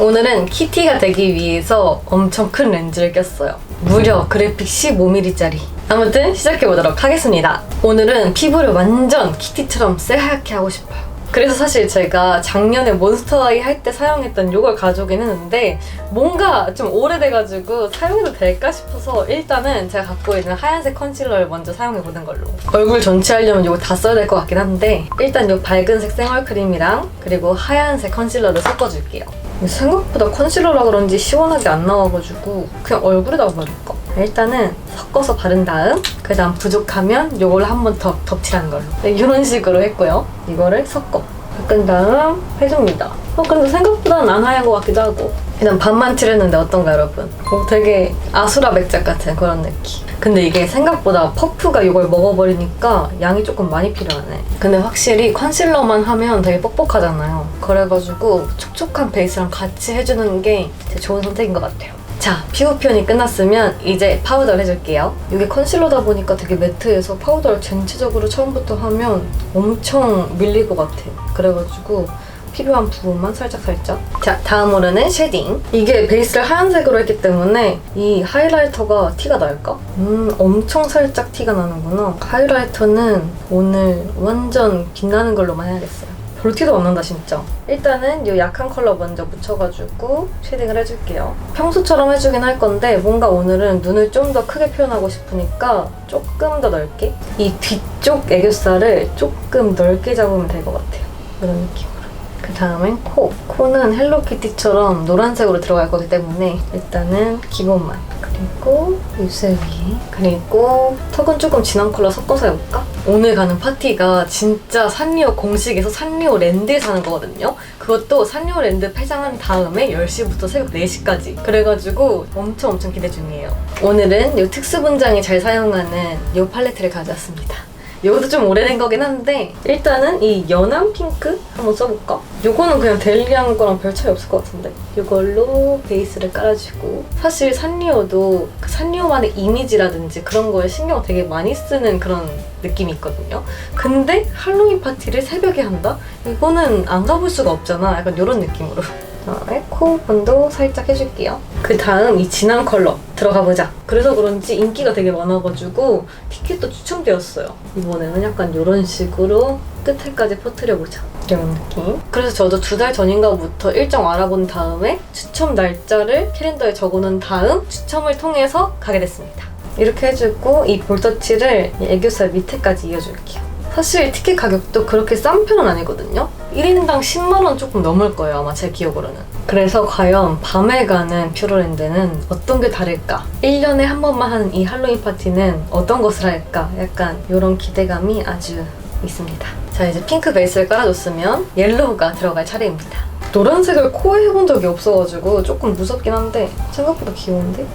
오늘은 키티가 되기 위해서 엄청 큰 렌즈를 꼈어요. 무려 그래픽 15mm짜리. 아무튼 시작해보도록 하겠습니다. 오늘은 피부를 완전 키티처럼 새하얗게 하고 싶어요. 그래서 사실 제가 작년에 몬스터 아이 할 때 사용했던 이걸 가져오긴 했는데 뭔가 좀 오래돼가지고 사용해도 될까 싶어서 일단은 제가 갖고 있는 하얀색 컨실러를 먼저 사용해보는 걸로 얼굴 전체 하려면 이거 다 써야 될 것 같긴 한데 일단 이 밝은색 생얼크림이랑 그리고 하얀색 컨실러를 섞어줄게요 생각보다 컨실러라 그런지 시원하게 안 나와가지고 그냥 얼굴에다 바를까? 일단은 섞어서 바른 다음 그 다음 부족하면 이걸 한 번 더 덮칠하는 걸로. 네, 이런 식으로 했고요. 이거를 섞어. 닦은 다음 해줍니다. 어 근데 생각보다는 안 하얀 것 같기도 하고 일단 반만 칠했는데 어떤가 여러분? 어, 되게 아수라 맥작 같은 그런 느낌 근데 이게 생각보다 퍼프가 이걸 먹어버리니까 양이 조금 많이 필요하네 근데 확실히 컨실러만 하면 되게 뻑뻑하잖아요 그래가지고 촉촉한 베이스랑 같이 해주는 게 좋은 선택인 것 같아요 자, 피부 표현이 끝났으면 이제 파우더를 해줄게요. 이게 컨실러다 보니까 되게 매트해서 파우더를 전체적으로 처음부터 하면 엄청 밀릴 것 같아. 그래가지고 필요한 부분만 살짝 살짝. 자, 다음으로는 쉐딩. 이게 베이스를 하얀색으로 했기 때문에 이 하이라이터가 티가 날까? 음, 엄청 살짝 티가 나는구나. 하이라이터는 오늘 완전 빛나는 걸로만 해야겠어요. 별 티도 안 난다 진짜. 일단은 이 약한 컬러 먼저 묻혀가지고 쉐딩을 해줄게요. 평소처럼 해주긴 할 건데 뭔가 오늘은 눈을 좀 더 크게 표현하고 싶으니까 조금 더 넓게 이 뒤쪽 애교살을 조금 넓게 잡으면 될 것 같아요. 이런 느낌으로. 그 다음엔 코. 코는 헬로키티처럼 노란색으로 들어갈 거기 때문에 일단은 기본만. 그리고 입술 위에. 그리고 턱은 조금 진한 컬러 섞어서 해볼까? 오늘 가는 파티가 진짜 산리오 공식에서 산리오 랜드에 사는 거거든요. 그것도 산리오 랜드 폐장한 다음에 10시부터 새벽 4시까지. 그래가지고 엄청 엄청 기대 중이에요. 오늘은 이 특수 분장에 잘 사용하는 이 팔레트를 가져왔습니다. 이것도 좀 오래된 거긴 한데 일단은 이 연한 핑크 한번 써볼까? 이거는 그냥 데일리한 거랑 별 차이 없을 것 같은데 이걸로 베이스를 깔아주고 사실 산리오도 그 산리오만의 이미지라든지 그런 거에 신경 되게 많이 쓰는 그런 느낌이 있거든요 근데 할로윈 파티를 새벽에 한다? 이거는 안 가볼 수가 없잖아 약간 이런 느낌으로 그다음에 코분도 살짝 해줄게요. 그 다음 이 진한 컬러 들어가 보자. 그래서 그런지 인기가 되게 많아가지고 티켓도 추첨되었어요. 이번에는 약간 이런 식으로 끝에까지 퍼뜨려보자. 이런 느낌. 그래서 저도 두 달 전인가부터 일정 알아본 다음에 추첨 날짜를 캘린더에 적어놓은 다음 추첨을 통해서 가게 됐습니다. 이렇게 해주고 이 볼터치를 이 애교살 밑에까지 이어줄게요. 사실 티켓 가격도 그렇게 싼 편은 아니거든요. 1인당 10만 원 조금 넘을 거예요, 아마 제 기억으로는. 그래서 과연 밤에 가는 퓨로랜드는 어떤 게 다를까? 1년에 한 번만 하는 이 할로윈 파티는 어떤 것을 할까? 약간 이런 기대감이 아주 있습니다. 자, 이제 핑크 베이스를 깔아줬으면 옐로우가 들어갈 차례입니다. 노란색을 코에 해본 적이 없어가지고 조금 무섭긴 한데 생각보다 귀여운데?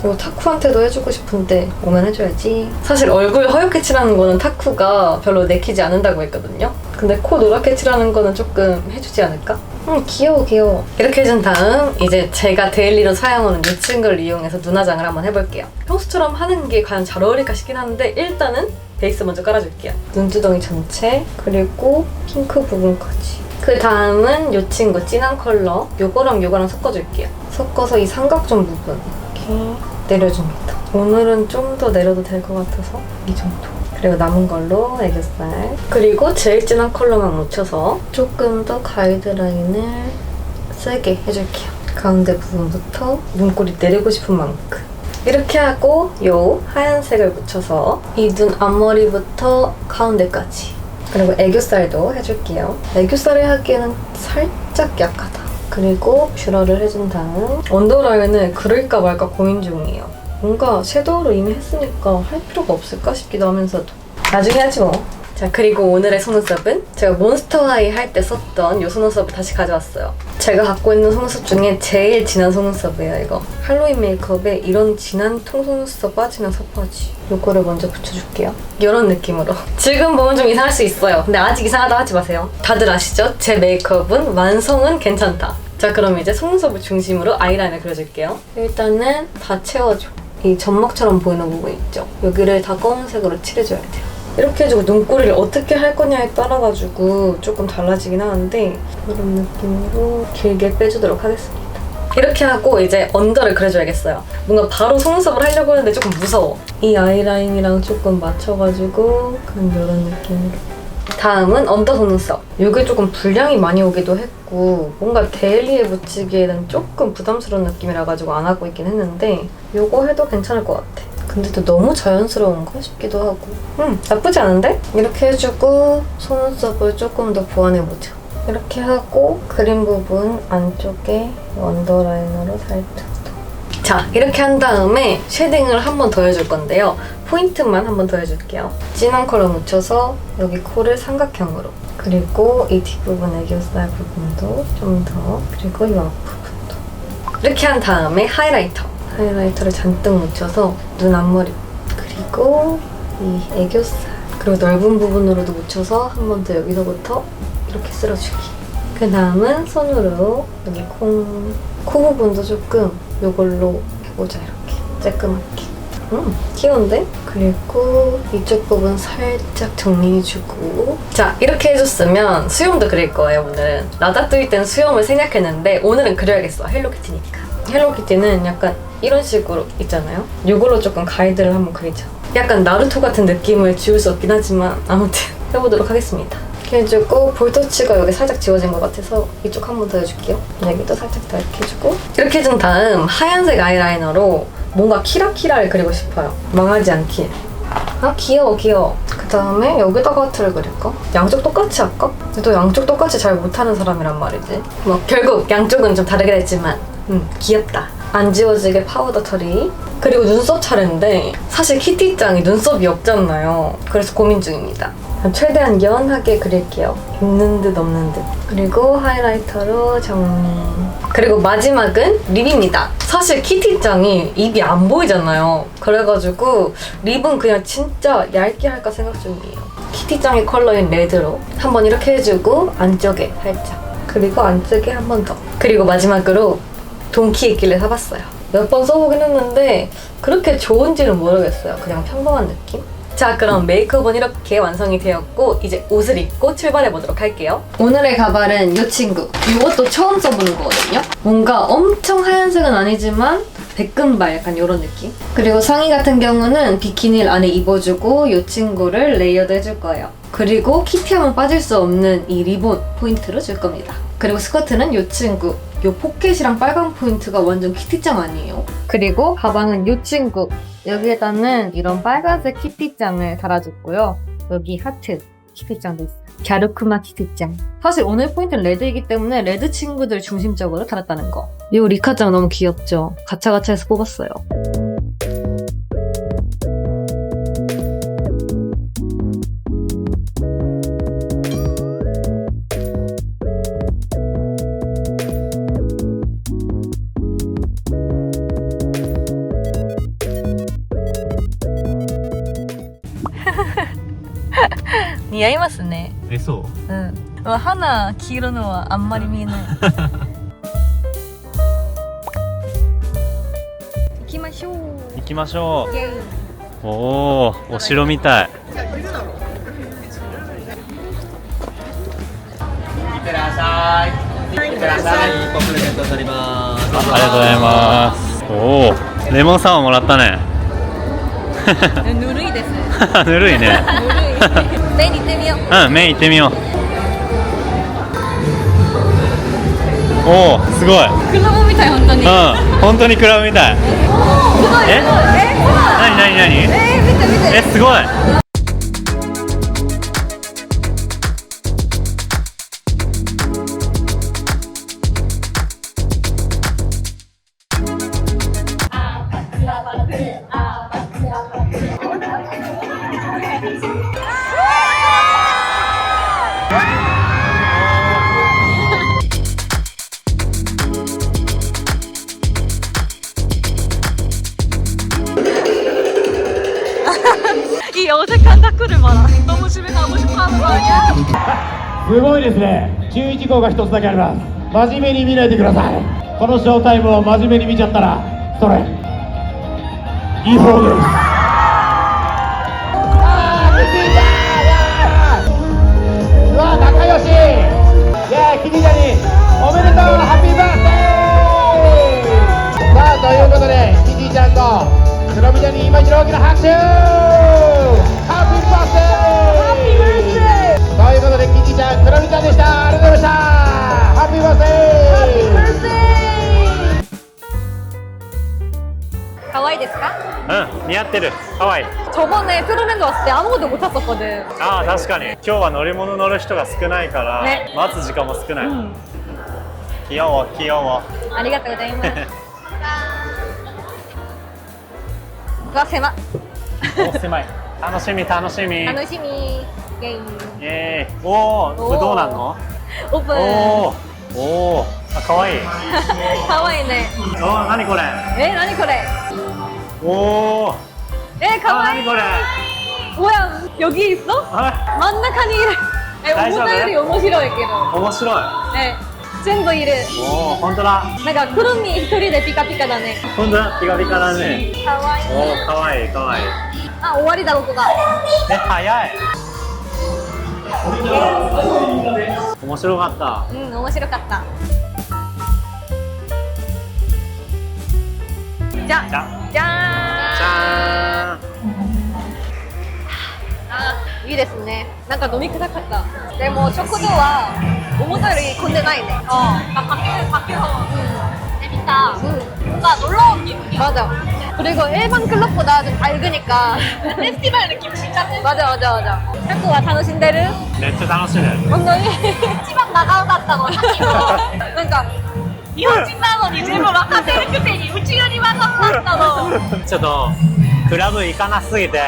이거 타쿠한테도 해주고 싶은데 오면 해줘야지. 사실 얼굴 허옇게 칠하는 거는 타쿠가 별로 내키지 않는다고 했거든요. 근데 코 노랗게 칠하는 거는 조금 해주지 않을까? 음 귀여워 귀여워. 이렇게 해준 다음 이제 제가 데일리로 사용하는 이 친구를 이용해서 눈화장을 한번 해볼게요. 평소처럼 하는 게 과연 잘 어울릴까 싶긴 한데 일단은 베이스 먼저 깔아줄게요. 눈두덩이 전체 그리고 핑크 부분까지. 그 다음은 이 친구 진한 컬러 요거랑 요거랑 섞어줄게요. 섞어서 이 삼각존 부분 이렇게 내려줍니다. 오늘은 좀 더 내려도 될 것 같아서 이 정도. 그리고 남은 걸로 애교살. 그리고 제일 진한 컬러만 묻혀서 조금 더 가이드라인을 세게 해줄게요. 가운데 부분부터 눈꼬리 내리고 싶은 만큼. 이렇게 하고 요 하얀색을 묻혀서 이 눈 앞머리부터 가운데까지 그리고 애교살도 해줄게요. 애교살을 하기에는 살짝 약하다. 그리고 뷰러를 해준 다음 언더라인을 그릴까 말까 고민 중이에요. 뭔가 섀도우로 이미 했으니까 할 필요가 없을까 싶기도 하면서도 나중에 하지 뭐. 자 그리고 오늘의 속눈썹은 제가 몬스터하이 할 때 썼던 이 속눈썹을 다시 가져왔어요. 제가 갖고 있는 속눈썹 중에 제일 진한 속눈썹이에요 이거. 할로윈 메이크업에 이런 진한 통속눈썹 빠지면 섭하지. 요거를 먼저 붙여줄게요. 이런 느낌으로. 지금 보면 좀 이상할 수 있어요. 근데 아직 이상하다 하지 마세요. 다들 아시죠? 제 메이크업은 완성은 괜찮다. 자 그럼 이제 속눈썹을 중심으로 아이라인을 그려줄게요. 일단은 다 채워줘. 이 점막처럼 보이는 부분 있죠? 여기를 다 검은색으로 칠해줘야 돼요. 이렇게 해주고 눈꼬리를 어떻게 할 거냐에 따라가지고 조금 달라지긴 하는데 이런 느낌으로 길게 빼주도록 하겠습니다. 이렇게 하고 이제 언더를 그려줘야겠어요. 뭔가 바로 속눈썹을 하려고 하는데 조금 무서워. 이 아이라인이랑 조금 맞춰가지고 그런 이런 느낌으로. 다음은 언더 속눈썹. 이게 조금 분량이 많이 오기도 했고 뭔가 데일리에 붙이기에는 조금 부담스러운 느낌이라 가지고 안 하고 있긴 했는데 이거 해도 괜찮을 것 같아. 근데 또 너무 자연스러운가 싶기도 하고 음 나쁘지 않은데? 이렇게 해주고 속눈썹을 조금 더 보완해보자. 이렇게 하고 그림 부분 안쪽에 언더라이너로 살짝 더. 자 이렇게 한 다음에 쉐딩을 한 번 더 해줄 건데요. 포인트만 한 번 더 해줄게요. 진한 컬러 묻혀서 여기 코를 삼각형으로. 그리고 이 뒷부분 애교살 부분도 좀 더. 그리고 이 앞부분도. 이렇게 한 다음에 하이라이터. 하이라이터를 잔뜩 묻혀서 눈 앞머리. 그리고 이 애교살. 그리고 넓은 부분으로도 묻혀서 한 번 더 여기서부터 이렇게 쓸어주기. 그 다음은 손으로 여기 콩, 코 부분도 조금 이걸로 해보자 이렇게. 쬐끄맣게. 음, 귀여운데? 그리고 이쪽 부분 살짝 정리해주고. 자 이렇게 해줬으면 수염도 그릴 거예요 오늘은. 라다뚜이 때는 수염을 생략했는데 오늘은 그려야겠어 헬로키티니까. 헬로키티는 약간 이런 식으로 있잖아요. 이걸로 조금 가이드를 한번 그리자. 약간 나루토 같은 느낌을 지울 수 없긴 하지만 아무튼 해보도록 하겠습니다 이렇게 해주고 볼터치가 여기 살짝 지워진 것 같아서 이쪽 한 번 더 해줄게요. 여기도 살짝 더 이렇게 해주고. 이렇게 해준 다음 하얀색 아이라이너로 뭔가 키라키라를 그리고 싶어요. 망하지 않게. 아 귀여워 귀여워. 그 다음에 여기다가 하트를 그릴까? 양쪽 똑같이 할까? 또 양쪽 똑같이 잘 못하는 사람이란 말이지. 뭐 결국 양쪽은 좀 다르게 됐지만 음 귀엽다. 안 지워지게 파우더 처리 그리고 눈썹 차례인데 사실 키티짱이 눈썹이 없잖아요. 그래서 고민 중입니다 최대한 연하게 그릴게요. 있는 듯 없는 듯. 그리고 하이라이터로 정리. 그리고 마지막은 립입니다. 사실 키티짱이 입이 안 보이잖아요. 그래가지고 립은 그냥 진짜 얇게 할까 생각 중이에요. 키티짱의 컬러인 레드로 한번 이렇게 해주고 안쪽에 살짝. 그리고 안쪽에 한 번 더. 그리고 마지막으로 돈키의 길을 사봤어요. 몇 번 써보긴 했는데 그렇게 좋은지는 모르겠어요. 그냥 평범한 느낌? 자 그럼 메이크업은 이렇게 완성이 되었고 이제 옷을 입고 출발해 보도록 할게요. 오늘의 가발은 이 친구. 이것도 처음 써보는 거거든요. 뭔가 엄청 하얀색은 아니지만 백금발 약간 이런 느낌? 그리고 상의 같은 경우는 비키니를 안에 입어주고 이 친구를 레이어드 해줄 거예요 그리고 키티하면 빠질 수 없는 이 리본 포인트로 줄 겁니다. 그리고 스커트는 이 친구 이 포켓이랑 빨간 포인트가 완전 키티짱 아니에요? 그리고 가방은 이 친구. 여기에다는 이런 빨간색 키티짱을 달아줬고요. 여기 하트 키티짱도 있어요. 갸루크마 키티짱. 사실 오늘 포인트는 레드이기 때문에 레드 친구들 중심적으로 달았다는 거. 이 리카짱 너무 귀엽죠? 가차가차해서 뽑았어요 似合いますね。えそう？うん。花黄色のはあんまり見えない。行きましょう。行きましょイエイ。うおおお城みたい。いってらっしゃい。いってらっしゃい。コンプリメントになります。ありがとうございます。おおレモンサワーもらったね。ぬるいです ぬるいね。ぬるい目に行ってみよう。うん麺行ってみよう。おおすごい。クラブみたい本当に。すうん本当にクラブみたい。ごいえ？なになになにえー、見て見て。えすごいすごいですね。注意事項が1つだけあります。真面目に見ないでください。このショータイムを真面目に見ちゃったらそれ。違法です。君じゃにおめでとうハッピーバースデー。さあということでキティちゃんと黒みじゃに今一度大きな拍手。ことでキティちゃんクロミちゃんでしたありがとうございましたハッピーバースデー可愛いですかうん似合ってるかわいい 저번에 트루맨드 왔을 때 아무것도 못 탔었거든. ああ確かに今日は乗り物乗る人が少ないから、ね待つ時間も少ない、気温気温 아리가또 고자이마스. 와 세마. お狭い楽しみ楽しみ 楽しみ. 게임. イエーイおおこれどうなんの 오픈. おおおおあかわいい 가와이네. おー何これ 에 나니 그래? おお 에 あ 가와이. 何これ 뭐야 여기 있어? あ 만나카니 이래. 에 다이소네? 오모자요리 오모시로이게도. 面白い 에全部いる。おお本当だなんかクルミ一人でピカピカだね。本当だピカピカだねかわいい。おおかわいいかわいいあ終わりだここが。え早い 面白かったうん面白かった。じゃじゃじゃーん。じゃあいいですね。なんか飲み臭かった。でも食堂は思ったより混んでないね。ああ、밖에밖에서 재밌다. 뭔가 놀러 온 기분이야. 맞아. 그리고 일반 클럽보다 좀 밝으니까 페스티벌 느낌 진짜 맞아 맞아 맞아. 학교가 楽しんでる?ーめっちゃ楽しいね本当に一番長かったのさっきのなんか日本人なのに全部分かってるくせに内側に分かったのちょっとクラブ行かなすぎて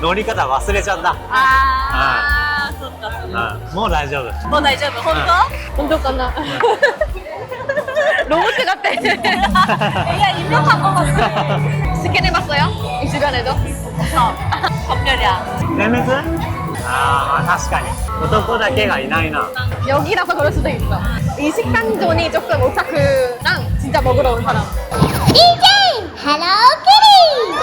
乗り方忘れちゃったあーそっかそっかうんもう大丈夫もう大丈夫本当本当かなロボ ット같아 야 유명한 거 같아 스캔해봤어요? 이 시간에도? 어 검열이야 全滅ああまあ確かに男だけがいないな 여기라서 그럴 수도 있어 이 식당존이 조금 오타쿠랑 진짜 먹으러 온 사람 DJ Hello Kitty!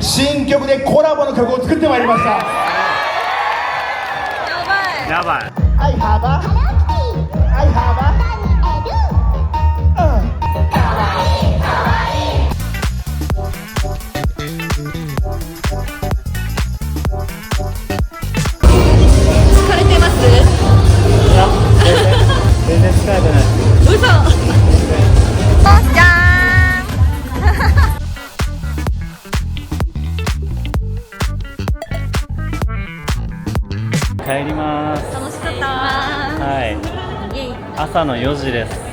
新曲でコラボの曲を作ってまいりました。やばい。a, I have a, うん疲れてます？全然疲れてない。嘘帰ります。楽しかった。はい。朝の4時です